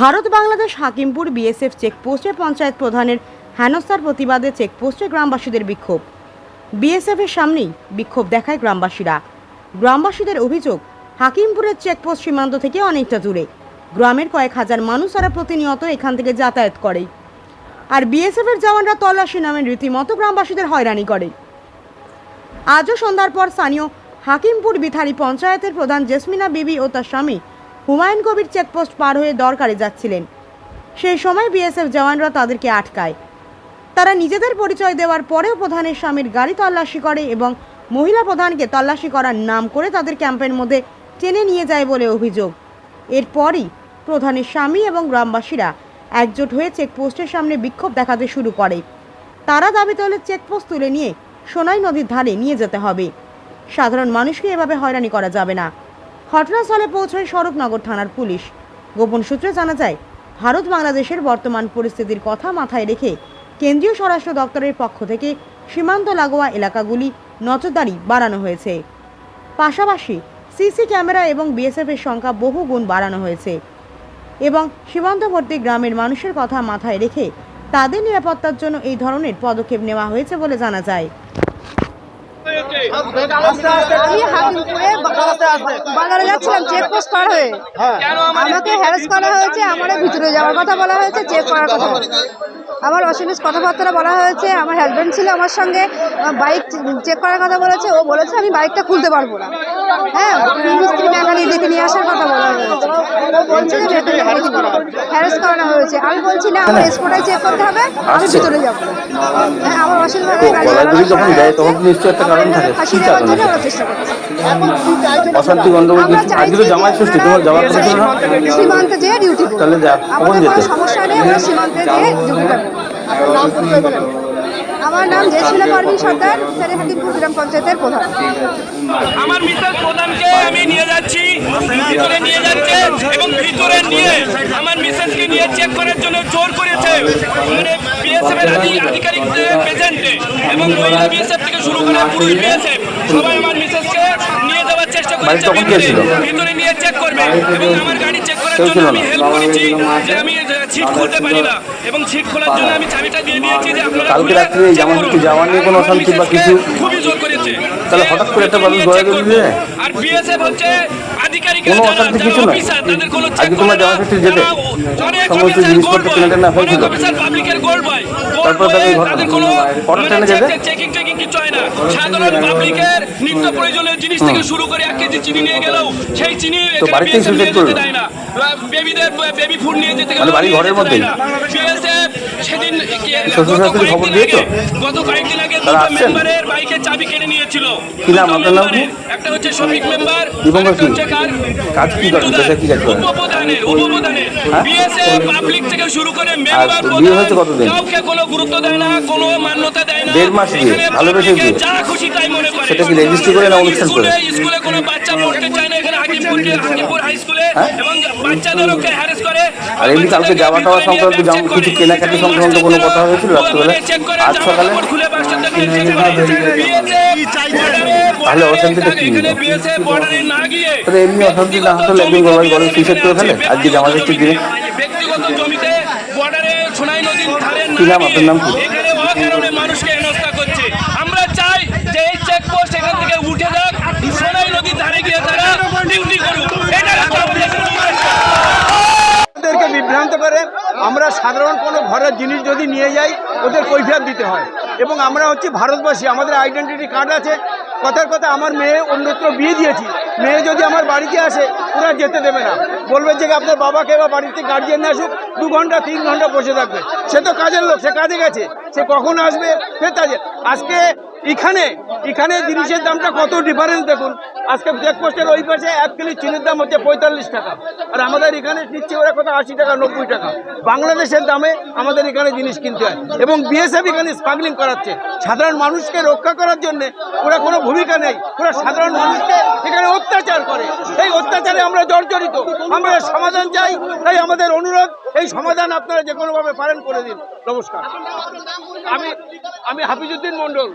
Bharat Bangladesh Hakimpur BSF চেকপোস্টে পঞ্চায়েত প্রধানের হেনস্থার প্রতিবাদে চেকপোস্টে গ্রামবাসীদের বিক্ষোভ। বিএসএফের সামনেই বিক্ষোভ দেখায় গ্রামবাসীরা। গ্রামবাসীদের অভিযোগ, হাকিমপুরের চেকপোস্ট সীমান্ত থেকে অনেকটা দূরে। গ্রামের কয়েক হাজার মানুষ তারা প্রতিনিয়ত এখান থেকে যাতায়াত করে। আর বিএসএফের জওয়ানরা তল্লাশি নামে রীতিমতো গ্রামবাসীদের হয়রানি করে। আজও সন্ধ্যার পর স্থানীয় হাকিমপুর বিথারি পঞ্চায়েতের প্রধান জেসমিনা বিবি ও তার স্বামী হুমায়ুন কবির চেকপোস্ট পার হয়ে দরকারে যাচ্ছিলেন। সেই সময় বিএসএফ জওয়ানরা তাদেরকে আটকায়। তারা নিজেদের পরিচয় দেওয়ার পরেও প্রধানের স্বামীর গাড়ি তল্লাশি করে এবং মহিলা প্রধানকে তল্লাশি করার নাম করে তাদের ক্যাম্পের মধ্যে টেনে নিয়ে যায় বলে অভিযোগ। এরপরই প্রধানের স্বামী এবং গ্রামবাসীরা একজোট হয়ে চেকপোস্টের সামনে বিক্ষোভ দেখাতে শুরু করে। তারা দাবি তোলে চেকপোস্ট তুলে নিয়ে সোনাই নদীর ধারে নিয়ে যেতে হবে। সাধারণ মানুষকে এভাবে হয়রানি করা যাবে না। ঘটনাস্থলে পৌঁছয় স্বরূপনগর থানার পুলিশ। গোপন সূত্রে জানা যায়, ভারত বাংলাদেশের বর্তমান পরিস্থিতির কথা মাথায় রেখে কেন্দ্রীয় স্বরাষ্ট্র দপ্তরের পক্ষ থেকে সীমান্ত লাগোয়া এলাকাগুলি নজরদারি বাড়ানো হয়েছে। পাশাপাশি সিসি ক্যামেরা এবং বিএসএফের সংখ্যা বহু গুণ বাড়ানো হয়েছে এবং সীমান্তবর্তী গ্রামের মানুষের কথা মাথায় রেখে তাদের নিরাপত্তার জন্য এই ধরনের পদক্ষেপ নেওয়া হয়েছে বলে জানা যায়। আমি বাজারে যাচ্ছিলাম চেক পোস্ট পার হয়ে আমাকে হ্যারাস করা হয়েছে আমার ভিতরে যাওয়ার কথা বলা হয়েছে চেক করার কথা আমার কথাবার্তা বলা হয়েছে আমার হাজব্যান্ড ছিল আমার সঙ্গে বাইক চেক করার কথা বলেছে ও বলেছে আমি বাইকটা খুলতে পারব না। হ্যাঁ মিস্ত্রি মেকানিক দেখে নিয়ে আসার কথা বলা হয়েছে। ও বলছে যে হ্যারাস করানো হয়েছে। আমি বলছি না আমার স্পটাই চেক করতে হবে আমি ভিতরে যাব। হ্যাঁ আমার অসীমভাবে কারণ থাকে। কি কারণ? অশান্তি গন্ডগোল আজকে তো জামাই ষষ্ঠী তোমার যাওয়ার কথা ছিল না? সীমান্তে যেয়ে ডিউটি তাহলে যা কখন যেতে? সমস্যা নেই আমরা সীমান্তে যেয়ে ডিউটি করব। আমার নাম জেসমিনা পারভিন সর্দার স্যারে হাকিমপুর গ্রাম পঞ্চায়েতের প্রধান। আমার মিসেস প্রধানকে আমি নিয়ে যাচ্ছি ভিতরে নিয়ে যাচ্ছে এবং ভিতরে নিয়ে আমার মিসেসকে নিয়ে চেক করার জন্য জোর করেছে। মানে বিএসএফ এর আধি- আধিকারিক প্রেজেন্টে এবং মহিলা বিএসএফ থেকে শুরু করে পুরুষ বিএসএফ সবাই আমার মিসেসকে নিয়ে যাওয়ার চেষ্টা করেছে। ভিতরে নিয়ে চেক করবে। এবং আমার গাড়ি চেক করার জন্য আমি হেল্প করেছি যে আমি সিট খুলতে পারি না এবং সিট খোলার জন্য আমি চাবিটা দিয়ে দিয়েছি যে আপনারা কালকে রাত্রে এই যাওয়া নিয়ে কোনো অশান্তি বা কিছু? খুবই জোর করেছে তাহলে হঠাৎ করে একটা ভিতরে গড়ে। দিয়ে? আর বিএসএফ হচ্ছে আধিকারিক কোনো অশান্তি কিছু কোনো আজকে তোমার জামা ষষ্ঠীর যেতে? সমস্ত জিনিসপত্র গোল্ড না হয়েছিল? পাবলিকের তারপর তাদের কোনো? চেকিং টেকিং কিছু হয় না। সাধারণ পাবলিকের নিত্য প্রয়োজনীয় জিনিস থেকে শুরু করে এক কেজি চিনি নিয়ে গেলেও সেই চিনি দেয় না। বেবিদের বেবি ফুড নিয়ে যেতে মানে বাড়ি ঘরের মধ্যেই? বিএসএফ সেদিন কি- শ্বশুর শাশুড়ি খবর দিয়েছ? গত কয়েকদিন আগে দুটো মেম্বারের বাইকের চাবি কেড়ে নিয়েছিল কি নাম? আপনার নাম কি? একটা হচ্ছে শফিক মেম্বার দীপঙ্কর কি? কাজ কি করেন? পিন্টু কি কাজ করেন? উপপ্রধানের উপপ্রধানের হ্যাঁ? বিএসএফ পাবলিক থেকে শুরু করে মেম্বার বিয়ে হয়েছে কতদিন? কাউকে কোনো গুরুত্ব দেয় না কোনো মান্যতা দেয় না দেড় মাস ভালোবেসে যা খুশি তাই মনে করে সেটা কি registry করে না অনুষ্ঠান করে? স্কুলে কোনো বাচ্চা পড়তে চায় না এখানে হাকিমপুর হাই স্কুলে হ্যাঁ? আর এমনি কালকে যাওয়া টাওয়া সংক্রান্ত যেমন কিছু কেনাকাটি সংক্রান্ত কোনো কথা হয়েছিল রাত্রেবেলা? আজ সকালে? তাহলে অশান্তিটা কি? তাহলে এমনি অশান্তি না হলে একদিন গলায় গলায় suicide করে ফেলে? আজকে জামা ষষ্ঠীর দিনে? কি নাম? আপনার নাম কি? গিয়ে এখানে অকারণে মানুষকে হেনস্থা করছে আমরা চাই যে এই চেকপোস্ট এখান থেকে উঠে যাক সোনাই নদীর ধারে গিয়ে তারা ডিউটি করুক এটা আমাদের ওদেরকে পারে, আমরা সাধারণ কোনো ঘরের জিনিস যদি নিয়ে যাই, ওদের কৈফিয়ত দিতে হয়। এবং আমরা হচ্ছে ভারতবাসী, আমাদের আইডেন্টিটি কার্ড আছে। কথার কথা, আমার মেয়ে অন্যত্র বিয়ে দিয়েছি। মেয়ে যদি আমার বাড়িতে আসে, ওরা যেতে দেবে না। বলবে যে আপনার বাবাকে বা বাড়িতে গার্জিয়ান আসুক, দু ঘণ্টা, তিন ঘণ্টা বসে থাকবে। সে তো কাজের লোক, সে কাজে গেছে। সে কখন আসবে? সে কাজে আজকে এখানে এখানে জিনিসের দামটা কত ডিফারেন্স দেখুন? আজকে চেকপোস্টের ওই পাশে এক কিলো চিনির দাম হচ্ছে পঁয়তাল্লিশ টাকা। আর আমাদের এখানে নিচ্ছে ওরা কত? আশি টাকা, নব্বই টাকা। বাংলাদেশের দামে আমাদের এখানে জিনিস কিনতে হয়। এবং বিএসএফ এখানে স্মাগলিং করাচ্ছে। সাধারণ মানুষকে রক্ষা করার জন্য ওরা কোনো ভূমিকা নেই। ওরা সাধারণ মানুষকে এখানে অত্যাচার করে। এই অত্যাচারে আমরা জর্জরিত। আমরা সমাধান চাই। তাই আমাদের অনুরোধ, এই সমাধান আপনারা যে কোনোভাবে পালন করে দিন। নমস্কার। আমি আমি হাফিজুদ্দিন মন্ডল